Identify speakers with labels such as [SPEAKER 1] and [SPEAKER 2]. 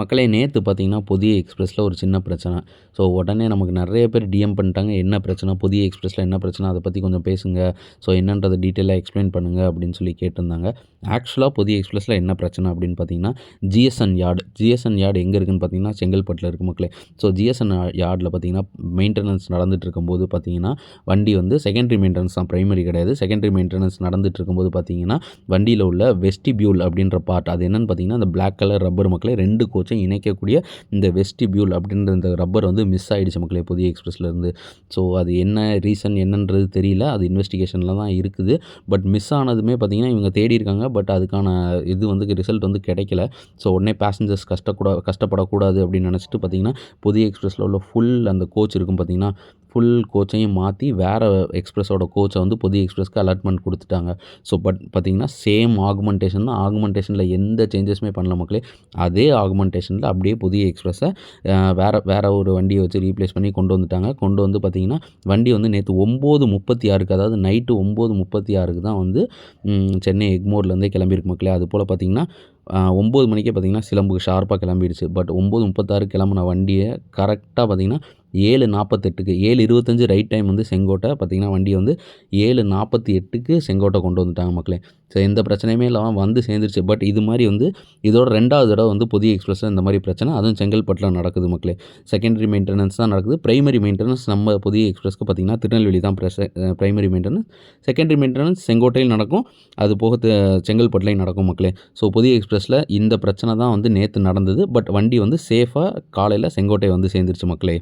[SPEAKER 1] மக்களே நேற்று பார்த்தீங்கன்னா புதிய எக்ஸ்பிரஸில் ஒரு சின்ன பிரச்சனை. ஸோ உடனே நமக்கு நிறைய பேர் டிஎம் பண்ணிட்டாங்க. என்ன பிரச்சனை? புதிய எக்ஸ்பிரஸில் என்ன பிரச்சனை? அதை பற்றி கொஞ்சம் பேசுங்க. ஸோ என்னன்றதை டீட்டெயிலாக எக்ஸ்பிளைன் பண்ணுங்கள் அப்படின்னு சொல்லி கேட்டிருந்தாங்க. ஆக்சுவலாக புதிய எக்ஸ்பிரஸில் என்ன பிரச்சனை அப்படின்னு பார்த்தீங்கன்னா ஜிஎஸ்என் யார்டு ஜிஎஸ்என் யார்டு எங்கே இருக்குன்னு பார்த்தீங்கன்னா செங்கல்பட்டில் இருக்குது மக்களே. ஸோ ஜிஎஸ்என் யார்டில் பார்த்தீங்கன்னா மெயின்டெனன்ஸ் நடந்துட்டு இருக்கும்போது பார்த்தீங்கன்னா வண்டி வந்து செகண்டரி மெயின்டெனன்ஸ் தான். ப்ரைமரி கிடையாது. செகண்டரி மெயின்டெனன்ஸ் நடந்துட்டு இருக்கும்போது பார்த்தீங்கன்னா வண்டியில் உள்ள வெஸ்டிபியூல் அப்படின்ற பார்ட் அது என்னன்னு பார்த்தீங்கன்னா அந்த பிளாக் கலர் ரப்பர் மக்களே ரெண்டு கோச் கோச்சையும் இணைக்கக்கூடிய இந்த வெஸ்டிபியூல் அப்படின்ற இந்த ரப்பர் வந்து மிஸ் ஆகிடுச்சு மக்களே புதிய எக்ஸ்பிரஸ்லேருந்து ஸோ அது என்ன ரீசன் என்னன்றது தெரியல. அது இன்வெஸ்டிகேஷனில் தான் இருக்குது. பட் மிஸ் ஆனதுமே பார்த்திங்கன்னா இவங்க தேடி இருக்காங்க. பட் அதுக்கான இது வந்து ரிசல்ட் வந்து கிடைக்கல. ஸோ உடனே பேசஞ்சர்ஸ் கஷ்டக்கூட கஷ்டப்படக்கூடாது அப்படின்னு நினச்சிட்டு பார்த்தீங்கன்னா புதிய எக்ஸ்பிரஸில் உள்ள ஃபுல் அந்த கோச் இருக்கும் பார்த்திங்கன்னா ஃபுல் கோச்சையும் மாற்றி வேறு எக்ஸ்ப்ரெஸோட கோச்சை வந்து புதிய எக்ஸ்பிரஸ்க்கு அலாட்மெண்ட் கொடுத்துட்டாங்க. ஸோ பட் பார்த்தீங்கன்னா சேம் ஆகுமெண்டேஷன் தான். ஆகுமெண்டேஷனில் எந்த சேஞ்சஸுமே பண்ணல மக்களே. அதே ஆகுமெண்டேஷனில் அப்படியே புதிய எக்ஸ்ப்ரெஸை வேறு வேறு ஒரு வண்டியை வச்சு ரீப்ளேஸ் பண்ணி கொண்டு வந்துட்டாங்க. கொண்டு வந்து பார்த்திங்கன்னா வண்டி வந்து நேற்று ஒம்பது முப்பத்தி ஆறுக்கு அதாவது நைட்டு ஒம்பது முப்பத்தி ஆறுக்கு தான் வந்து சென்னை எக்மோர்லேருந்தே கிளம்பியிருக்கு மக்களே. அது போல் பார்த்திங்கன்னா ஒம்பது மணிக்கே பார்த்திங்கன்னா சிலம்புக்கு ஷார்ப்பாக கிளம்பிடுச்சு. பட் ஒம்பது முப்பத்தாறு கிளம்புன வண்டியை கரெக்டாக பார்த்திங்கன்னா ஏழு நாற்பத்தெட்டுக்கு ஏழு இருபத்தஞ்சு ரைட் டைம் வந்து செங்கோட்டை பார்த்திங்கன்னா வண்டியை வந்து ஏழு நாற்பத்தி எட்டுக்கு செங்கோட்டை கொண்டு வந்துட்டாங்க மக்களே. ஸோ எந்த பிரச்சனையுமே இல்லாமல் வந்து சேர்ந்துருச்சு. பட் இது மாதிரி வந்து இதோட ரெண்டாவது தடவை வந்து புதிய எக்ஸ்பிரஸில் இந்த மாதிரி பிரச்சனை அதுவும் செங்கல்பட்டில் நடக்குது மக்களே. செகண்டரி மெயின்டெனன்ஸ் தான் நடக்குது. ப்ரைமரி மெயின்டெனன்ஸ் நம்ம புதிய எக்ஸ்பிரஸ்க்கு பார்த்திங்கன்னா திருநெல்வேலி தான் ப்ரைமரி மெயின்டெனன்ஸ் செகண்டரி மெயின்டெனன்ஸ் செங்கோட்டையில் நடக்கும். அது போக செங்கல்பட்டிலையும் செங்கல்பட்டுலையும் நடக்கும் மக்களே. ஸோ புதிய எக்ஸ்பிரஸில் இந்த பிரச்சனை தான் வந்து நேற்று நடந்தது. பட் வண்டி வந்து சேஃபாக காலையில் செங்கோட்டை வந்து சேர்ந்துருச்சு மக்களே.